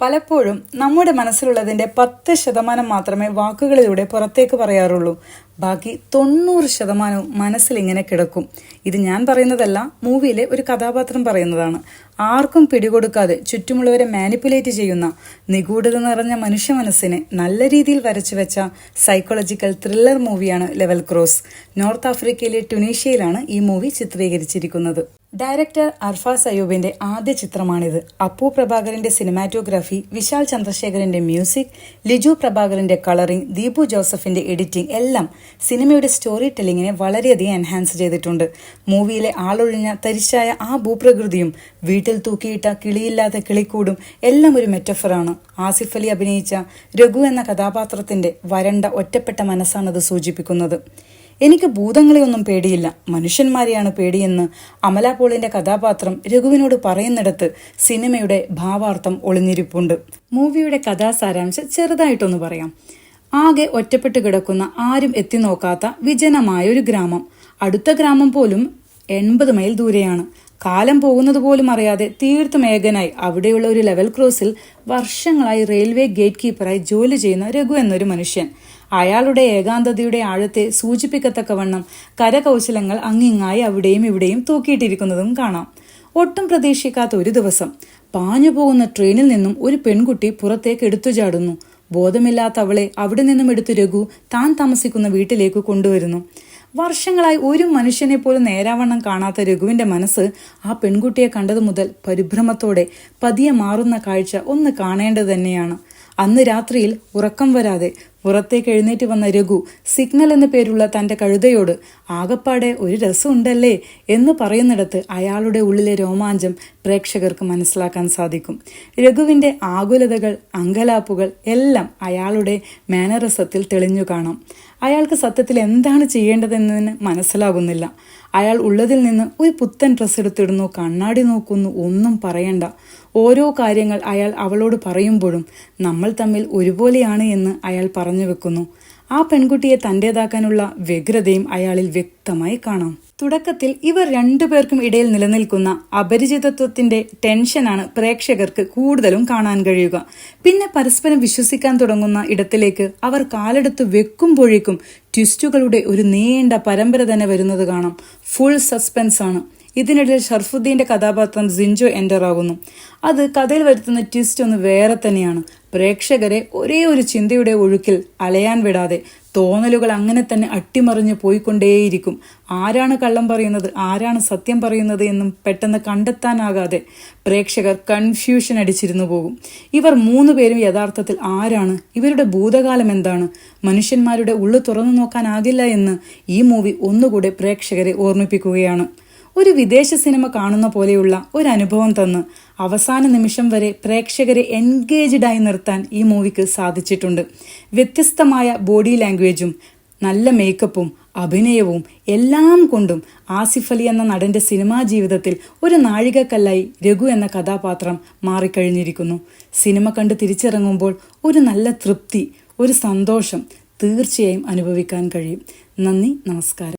പലപ്പോഴും നമ്മുടെ മനസ്സിലുള്ളതിന്റെ പത്ത് ശതമാനം മാത്രമേ വാക്കുകളിലൂടെ പുറത്തേക്ക് പറയാറുള്ളൂ. ബാക്കി തൊണ്ണൂറ് ശതമാനവും മനസ്സിൽ ഇങ്ങനെ കിടക്കും. ഇത് ഞാൻ പറയുന്നതല്ല മൂവിയിലെ ഒരു കഥാപാത്രം പറയുന്നതാണ്. ആർക്കും പിടികൊടുക്കാതെ ചുറ്റുമുള്ളവരെ മാനിപ്പുലേറ്റ് ചെയ്യുന്ന നിഗൂഢത നിറഞ്ഞ മനുഷ്യ മനസ്സിനെ നല്ല രീതിയിൽ വരച്ചു വെച്ച സൈക്കോളജിക്കൽ ത്രില്ലർ മൂവിയാണ് ലെവൽ ക്രോസ്. നോർത്ത് ആഫ്രിക്കയിലെ ടുണീഷ്യയിലാണ് ഈ മൂവി ചിത്രീകരിച്ചിരിക്കുന്നത്. ഡയറക്ടർ അർഫാസ് അയ്യൂബിന്റെ ആദ്യ ചിത്രമാണിത്. അപ്പു പ്രഭാകരന്റെ സിനിമാറ്റോഗ്രാഫി വിശാൽ ചന്ദ്രശേഖരന്റെ മ്യൂസിക് ലിജു പ്രഭാകരന്റെ കളറിംഗ് ദീപു ജോസഫിന്റെ എഡിറ്റിംഗ് എല്ലാം സിനിമയുടെ സ്റ്റോറി ടെല്ലിങ്ങിനെ വളരെയധികം എൻഹാൻസ് ചെയ്തിട്ടുണ്ട്. മൂവിയിലെ ആളൊഴിഞ്ഞ തരിശായ ആ ഭൂപ്രകൃതിയും വീട്ടിൽ തൂക്കിയിട്ട കിളിയില്ലാത്ത കിളിക്കൂടും എല്ലാം ഒരു മെറ്റഫറാണ്. ആസിഫ് അലി അഭിനയിച്ച രഘു എന്ന കഥാപാത്രത്തിന്റെ വരണ്ട ഒറ്റപ്പെട്ട മനസ്സാണത് സൂചിപ്പിക്കുന്നത്. എനിക്ക് ഭൂതങ്ങളെ ഒന്നും പേടിയില്ല. മനുഷ്യന്മാരെയാണ് പേടിയെന്ന് അമലാപോളിന്റെ കഥാപാത്രം രഘുവിനോട് പറയുന്നിടത്ത് സിനിമയുടെ ഭാവാർത്ഥം ഒളിഞ്ഞിരിപ്പുണ്ട്. മൂവിയുടെ കഥാസാരാംശം ചെറുതായിട്ടൊന്ന് പറയാം. ആകെ ഒറ്റപ്പെട്ട് കിടക്കുന്ന ആരും എത്തി നോക്കാത്ത വിജനമായ ഒരു ഗ്രാമം. അടുത്ത ഗ്രാമം പോലും എൺപത് മൈൽ ദൂരെയാണ്. കാലം പോകുന്നത് പോലും അറിയാതെ തീർത്തും ഏകനായി അവിടെയുള്ള ഒരു ലെവൽ ക്രോസിൽ വർഷങ്ങളായി റെയിൽവേ ഗേറ്റ് കീപ്പറായി ജോലി ചെയ്യുന്ന രഘു എന്നൊരു മനുഷ്യൻ. അയാളുടെ ഏകാന്തതയുടെ ആഴത്തെ സൂചിപ്പിക്കത്തക്കവണ്ണം കരകൗശലങ്ങൾ അങ്ങിങ്ങായി അവിടെയും ഇവിടെയും തൂക്കിയിട്ടിരിക്കുന്നതും കാണാം. ഒട്ടും പ്രതീക്ഷിക്കാത്ത ഒരു ദിവസം പാഞ്ഞു പോകുന്ന ട്രെയിനിൽ നിന്നും ഒരു പെൺകുട്ടി പുറത്തേക്ക് എടുത്തു ചാടുന്നു ബോധമില്ലാത്ത അവളെ അവിടെ നിന്നും എടുത്തു രഘു താൻ താമസിക്കുന്ന വീട്ടിലേക്ക് കൊണ്ടുവരുന്നു. വർഷങ്ങളായി ഒരു മനുഷ്യനെ പോലും നേരാവണ്ണം കാണാത്ത രഘുവിന്റെ മനസ്സ് ആ പെൺകുട്ടിയെ കണ്ടതു മുതൽ പരിഭ്രമത്തോടെ പതിയെ മാറുന്ന കാഴ്ച ഒന്ന് കാണേണ്ടത് തന്നെയാണ്. അന്ന് രാത്രിയിൽ ഉറക്കം വരാതെ പുറത്തേക്ക് എഴുന്നേറ്റ് വന്ന രഘു സിഗ്നൽ എന്ന പേരുള്ള തന്റെ കഴുതയോട് ആകപ്പാടെ ഒരു രസമുണ്ടല്ലേ? എന്ന് പറയുന്നിടത്ത് അയാളുടെ ഉള്ളിലെ രോമാഞ്ചം പ്രേക്ഷകർക്ക് മനസ്സിലാക്കാൻ സാധിക്കും. രഘുവിന്റെ ആകുലതകൾ അങ്കലാപ്പുകൾ എല്ലാം അയാളുടെ മാനറിസത്തിൽ തെളിഞ്ഞു കാണാം. അയാൾക്ക് സത്യത്തിൽ എന്താണ് ചെയ്യേണ്ടതെന്നതിന് മനസ്സിലാകുന്നില്ല. അയാൾ ഉള്ളതിൽ നിന്ന് ഒരു പുത്തൻ ഡ്രസ്സ് എടുത്തിടുന്നു കണ്ണാടി നോക്കുന്നു ഒന്നും പറയണ്ട. ഓരോ കാര്യങ്ങൾ അയാൾ അവളോട് പറയുമ്പോഴും നമ്മൾ തമ്മിൽ ഒരുപോലെയാണ് എന്ന് അയാൾ വെക്കുന്നു. ആ പെൺകുട്ടിയെ തന്റേതാക്കാനുള്ള വ്യഗ്രതയും അയാളിൽ വ്യക്തമായി കാണാം. തുടക്കത്തിൽ ഇവർ രണ്ടുപേർക്കും ഇടയിൽ നിലനിൽക്കുന്ന അപരിചിതത്വത്തിന്റെ ടെൻഷനാണ് പ്രേക്ഷകർക്ക് കൂടുതലും കാണാൻ കഴിയുക. പിന്നെ പരസ്പരം വിശ്വസിക്കാൻ തുടങ്ങുന്ന ഇടത്തിലേക്ക് അവർ കാലെടുത്ത് വെക്കുമ്പോഴേക്കും ട്വിസ്റ്റുകളുടെ ഒരു നീണ്ട പരമ്പര തന്നെ വരുന്നത് കാണാം. ഫുൾ സസ്പെൻസ് ആണ്. ഇതിനിടയിൽ ഷർഫുദ്ദീന്റെ കഥാപാത്രം സിൻജോ എന്റർ ആകുന്നു. അത് കഥയിൽ വരുത്തുന്ന ട്വിസ്റ്റ് ഒന്ന് വേറെ തന്നെയാണ്. പ്രേക്ഷകരെ ഒരേ ഒരു ചിന്തയുടെ ഒഴുക്കിൽ അലയാൻ വിടാതെ തോന്നലുകൾ അങ്ങനെ തന്നെ അട്ടിമറിഞ്ഞ് പോയിക്കൊണ്ടേയിരിക്കും. ആരാണ് കള്ളം പറയുന്നത്? ആരാണ് സത്യം പറയുന്നത് എന്നും പെട്ടെന്ന് കണ്ടെത്താനാകാതെ പ്രേക്ഷകർ കൺഫ്യൂഷൻ അടിച്ചിരുന്നു പോകും. ഇവർ മൂന്ന് പേരും യഥാർത്ഥത്തിൽ ആരാണ്? ഇവരുടെ ഭൂതകാലം എന്താണ്? മനുഷ്യന്മാരുടെ ഉള്ളു തുറന്നു നോക്കാനാകില്ല എന്ന് ഈ മൂവി ഒന്നുകൂടെ പ്രേക്ഷകരെ ഓർമ്മിപ്പിക്കുകയാണ്. ഒരു വിദേശ സിനിമ കാണുന്ന പോലെയുള്ള ഒരു അനുഭവം തന്ന് അവസാന നിമിഷം വരെ പ്രേക്ഷകരെ എൻഗേജ്ഡായി നിർത്താൻ ഈ മൂവിക്ക് സാധിച്ചിട്ടുണ്ട്. വ്യത്യസ്തമായ ബോഡി ലാംഗ്വേജും നല്ല മേക്കപ്പും അഭിനയവും എല്ലാം കൊണ്ടും ആസിഫ് അലി എന്ന നടന്റെ സിനിമാ ജീവിതത്തിൽ ഒരു നാഴികക്കല്ലായി രഘു എന്ന കഥാപാത്രം മാറിക്കഴിഞ്ഞിരിക്കുന്നു. സിനിമ കണ്ട് തിരിച്ചിറങ്ങുമ്പോൾ ഒരു നല്ല തൃപ്തി ഒരു സന്തോഷം തീർച്ചയായും അനുഭവിക്കാൻ കഴിയും. നന്ദി നമസ്കാരം.